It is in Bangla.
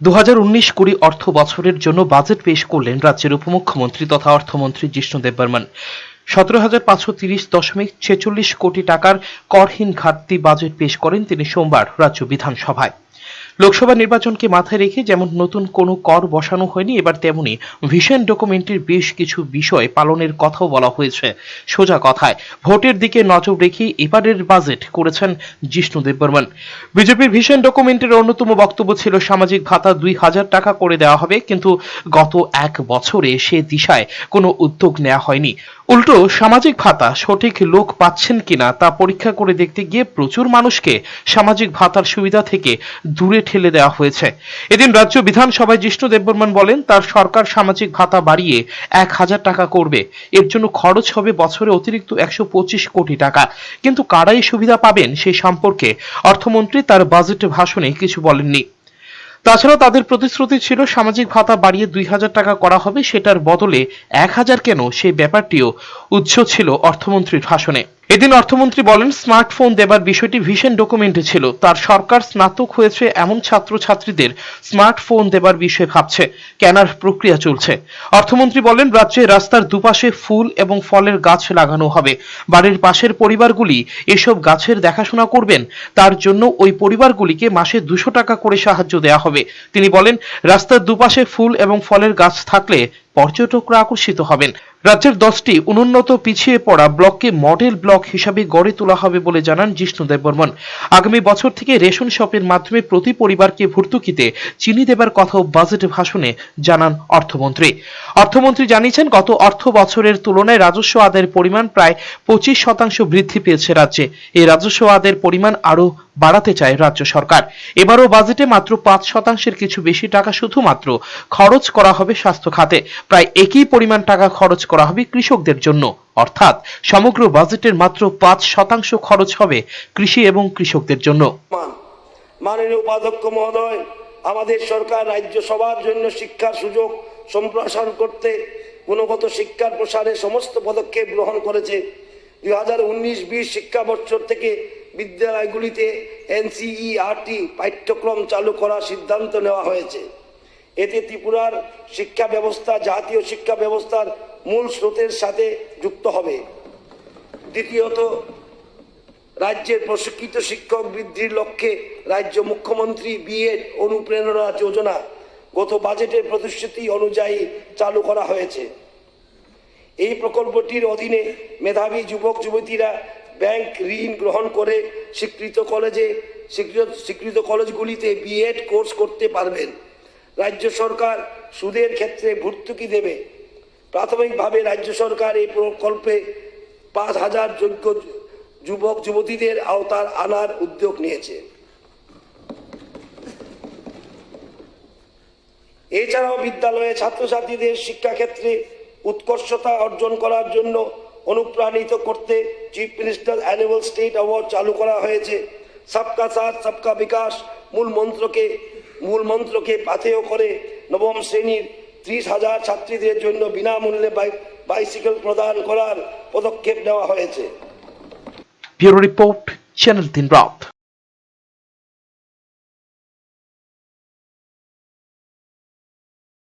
দু হাজার উনিশ কুড়ি অর্থ বছরের জন্য বাজেট পেশ করলেন রাজ্যের উপমুখ্যমন্ত্রী তথা অর্থমন্ত্রী জিষ্ণু দেববর্মন। সতেরো হাজার পাঁচশো তিরিশ দশমিক ছেচল্লিশ কোটি টাকার করহীন ঘাটতি বাজেট পেশ করেন তিনি সোমবার রাজ্য বিধানসভায়। লোকসভা নির্বাচনকে মাথায় রেখে যেমন নতুন কোনো কর বসানো হয়নি, এবার তেমনি ভিশন ডকুমেন্টের বেশ কিছু বিষয় পালনের কথাও বলা হয়েছে। সোজা কথায়, ভোটের দিকে নজর রেখে এবারের বাজেট করেছেন জিষ্ণু দেববর্মন। বিজেপির ভিশন ডকুমেন্টের অন্যতম বক্তব্য ছিল, সামাজিক ভাতা দুই হাজার টাকা করে দেওয়া হবে, কিন্তু গত এক বছরে সে দিশায় কোনো উদ্যোগ নেওয়া হয়নি। উল্টো, সামাজিক ভাতা সঠিক লোক পাচ্ছেন কিনা তা পরীক্ষা করে দেখতে গিয়ে প্রচুর মানুষকে সামাজিক ভাতার সুবিধা থেকে দূরে ঠেলে দেওয়া হয়েছে। এদিন রাজ্য বিধানসভায় জিষ্ণু দেববর্মন বলেন, তার সরকার সামাজিক ভাতা বাড়িয়ে এক হাজার টাকা করবে। এর জন্য খরচ হবে বছরে অতিরিক্ত একশো পঁচিশ কোটি টাকা। কিন্তু কারা এই সুবিধা পাবেন সেই সম্পর্কে অর্থমন্ত্রী তার বাজেট ভাষণে কিছু বলেননি। তাছাড়া তাদের প্রতিশ্রুতি ছিল, সামাজিক ভাতা বাড়িয়ে দুই হাজার টাকা করা হবে, সেটার বদলে এক হাজার কেন সেই ব্যাপারটিও উৎস ছিল অর্থমন্ত্রীর ভাষণে। এদিন অর্থমন্ত্রী বলেন, স্মার্টফোন দেবার বিষয়টি ভিশন ডকুমেন্টে ছিল। তার সরকার স্নাতক হয়েছে, এমন ছাত্রছাত্রীদের স্মার্টফোন দেবার বিষয়ে ভাবছে। কেনার প্রক্রিয়া চলছে। অর্থমন্ত্রী বলেন, রাজ্যে রাস্তার দুপাশে ফুল এবং ফলের গাছ লাগানো হবে। বাড়ির পাশের পরিবারগুলি এসব গাছের দেখাশোনা করবেন, তার জন্য ওই পরিবারগুলিকে মাসে দুশো টাকা করে সাহায্য দেওয়া হবে। তিনি বলেন, রাস্তার দুপাশে ফুল এবং ফলের গাছ থাকলে পর্যটকরা আকর্ষিত হবেন। রাজ্যের দশটি অনুন্নত পিছিয়ে পড়া ব্লককে মডেল ব্লক হিসাবে গড়ে তোলা হবে বলে জানান জিষ্ণু দেববর্মন। আগামী বছর থেকে রেশন শপের মাধ্যমে প্রতি পরিবারকে ভর্তুকিতে চিনি দেবার কথাও বাজেট ভাষণে জানান অর্থমন্ত্রী। অর্থমন্ত্রী জানিয়েছেন, গত অর্থ বছরের তুলনায় রাজস্ব আদায়ের পরিমাণ প্রায় পঁচিশ শতাংশ বৃদ্ধি পেয়েছে রাজ্যে। এই রাজস্ব আদায়ের পরিমাণ আরও বাড়াতে চায় রাজ্য সরকার। এবারও বাজেটে মাত্র পাঁচ শতাংশের কিছু বেশি টাকা শুধুমাত্র খরচ করা হবে স্বাস্থ্য খাতে। প্রায় একই পরিমাণ টাকা খরচ করা হবে কৃষকদের জন্য। অর্থাৎ সমগ্র বাজেটের মাত্র পাঁচ শতাংশ খরচ হবে কৃষি এবং কৃষকদের জন্য। মান, মাননীয় উপাধ্যক্ষ মহোদয়, আমাদের সরকার রাজ্য সবার জন্য শিক্ষার সুযোগ সম্প্রসারণ করতে গুণগত শিক্ষার প্রসারে সমস্ত পদক্ষেপ গ্রহণ করেছে। দুই হাজার উনিশ বিশ শিক্ষাবর্ষ থেকে বিদ্যালয়গুলিতে এনসিইআরটি পাঠ্যক্রম চালু করার সিদ্ধান্ত নেওয়া হয়েছে। এতে ত্রিপুরার শিক্ষা ব্যবস্থা, জাতীয় শিক্ষা ব্যবস্থার মূল স্রোতের সাথে যুক্ত হবে। দ্বিতীয়ত, রাজ্যের প্রশিক্ষিত শিক্ষক বৃদ্ধির লক্ষ্যে রাজ্য মুখ্যমন্ত্রী বিএড অনুপ্রেরণা যোজনা গত বাজেটের প্রতিশ্রুতি অনুযায়ী চালু করা হয়েছে। এই প্রকল্পটির অধীনে মেধাবী যুবক যুবতীরা ব্যাংক ঋণ গ্রহণ করে স্বীকৃত কলেজে, স্বীকৃত স্বীকৃত কলেজগুলিতে বিএড কোর্স করতে পারবেন। রাজ্য সরকার সুদের ক্ষেত্রে ভর্তুকি দেবে। প্রাথমিকভাবে রাজ্য সরকার এই প্রকল্পে পাঁচ হাজার যোগ্য যুবক, যুবতীদের আওতার আনার উদ্যোগ নিয়েছে। এছাড়াও বিদ্যালয়ে ছাত্রছাত্রীদের শিক্ষাক্ষেত্রে উৎকর্ষতা অর্জন করার জন্য অনুপ্রাণিত করতে chief minister annual state award চালু করা হয়েছে। সবকা সাথ, সবকা বিকাশ, মূল মন্ত্রকে মূল মন্ত্রকে পাথেয় করে নবম শ্রেণির ত্রিশ হাজার ছাত্রীদের জন্য বিনামূল্যে বাই- বাইসাইকেল প্রদান করার পদক্ষেপ নেওয়া হয়েছে। ব্যুরো রিপোর্ট, চ্যানেল তিন রাত।